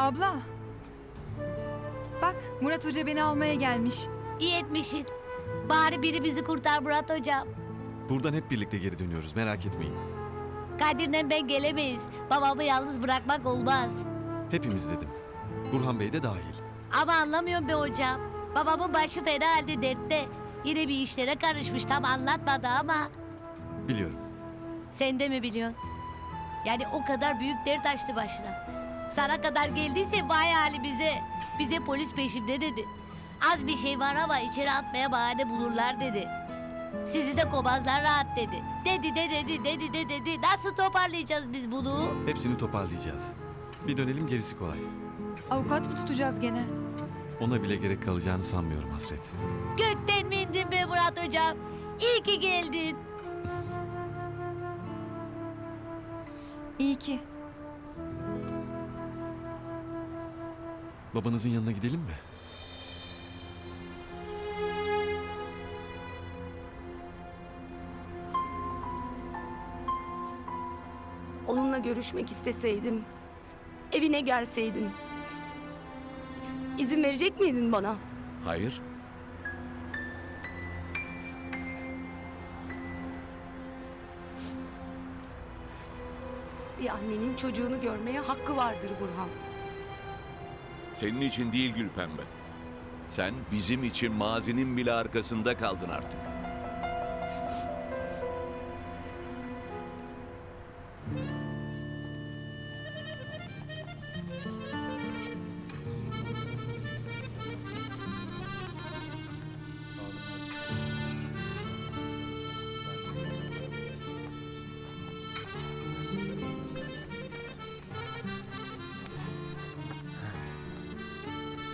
Abla. Bak Murat Hoca beni almaya gelmiş. İyi etmişsin. Bari biri bizi kurtar Murat hocam. Buradan hep birlikte geri dönüyoruz merak etmeyin. Kadir'le ben gelemeyiz. Babamı yalnız bırakmak olmaz. Hepimiz dedim. Burhan Bey de dahil. Ama anlamıyorum be hocam. Babamın başı fena halde dertte. Yine bir işlere karışmış tam anlatmadı ama. Biliyorum. Sen de mi biliyorsun? Yani o kadar büyük dert açtı başına. Sana kadar geldiyse vay halimize. Bize polis peşimde dedi. Az bir şey var ama içeri atmaya bahane bulurlar dedi. Sizi de kovmazlar rahat dedi. Dedi de dedi dedi de dedi. Nasıl toparlayacağız biz bunu? Hepsini toparlayacağız. Bir dönelim gerisi kolay. Avukat mı tutacağız gene? Ona bile gerek kalacağını sanmıyorum Hasret. Gökten mi indin be Murat hocam? İyi ki geldin. İyi ki. Babanızın yanına gidelim mi? Onunla görüşmek isteseydim, evine gelseydim. İzin verecek miydin bana? Hayır. Bir annenin çocuğunu görmeye hakkı vardır Burhan. Senin için değil Gülpembe. Sen bizim için mazinin bile arkasında kaldın artık.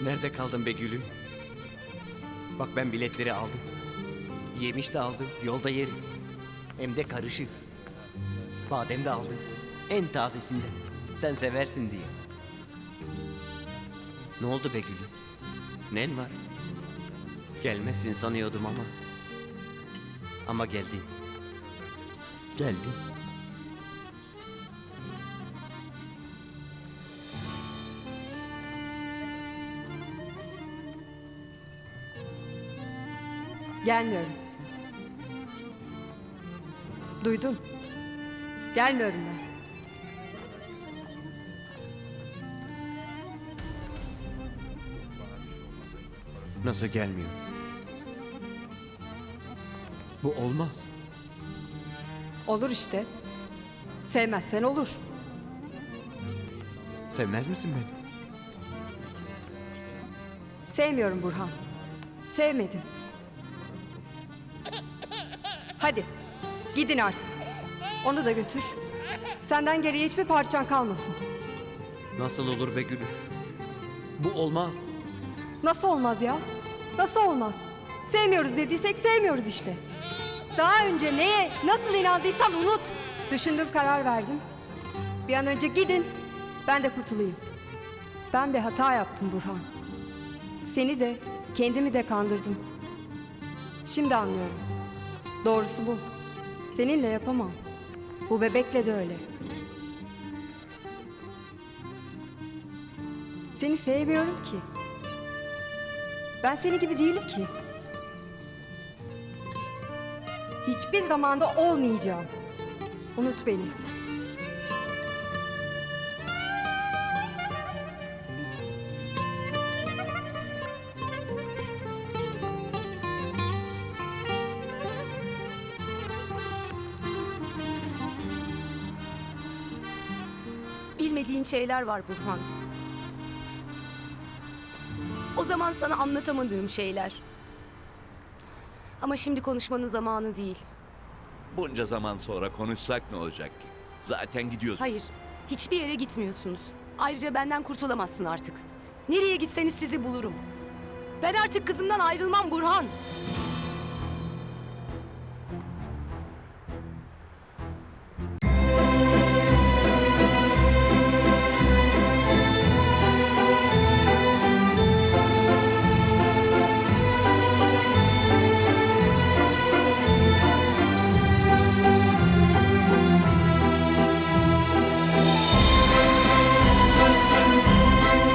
Nerede kaldın be gülüm? Bak ben biletleri aldım. Yemiş de aldım. Yolda yeriz. Hem de karışık. Badem de aldım. En tazesinden. Sen seversin diye. Ne oldu be gülüm? Nen var? Gelmezsin sanıyordum ama. Ama geldin. Geldin. Gelmiyorum. Duydun. Gelmiyorum ben. Nasıl gelmiyor? Bu olmaz. Olur işte. Sevmezsen olur. Sevmez misin beni? Sevmiyorum Burhan. Sevmedim. Hadi. Gidin artık. Onu da götür. Senden geriye hiçbir parçan kalmasın. Nasıl olur be gülüm? Bu olmaz. Nasıl olmaz ya? Nasıl olmaz? Sevmiyoruz dediysek sevmiyoruz işte. Daha önce neye, nasıl inandıysan unut. Düşündüm, karar verdim. Bir an önce gidin, ben de kurtulayım. Ben bir hata yaptım Burhan. Seni de, kendimi de kandırdım. Şimdi anlıyorum. Doğrusu bu. Seninle yapamam. Bu bebekle de öyle. Seni sevmiyorum ki. Ben seni gibi değilim ki. Hiçbir zamanda olmayacağım. Unut beni. Bilmediğin şeyler var Burhan. O zaman sana anlatamadığım şeyler. Ama şimdi konuşmanın zamanı değil. Bunca zaman sonra konuşsak ne olacak ki? Zaten gidiyorsun. Hayır, hiçbir yere gitmiyorsunuz. Ayrıca benden kurtulamazsın artık. Nereye gitseniz sizi bulurum. Ben artık kızımdan ayrılmam Burhan.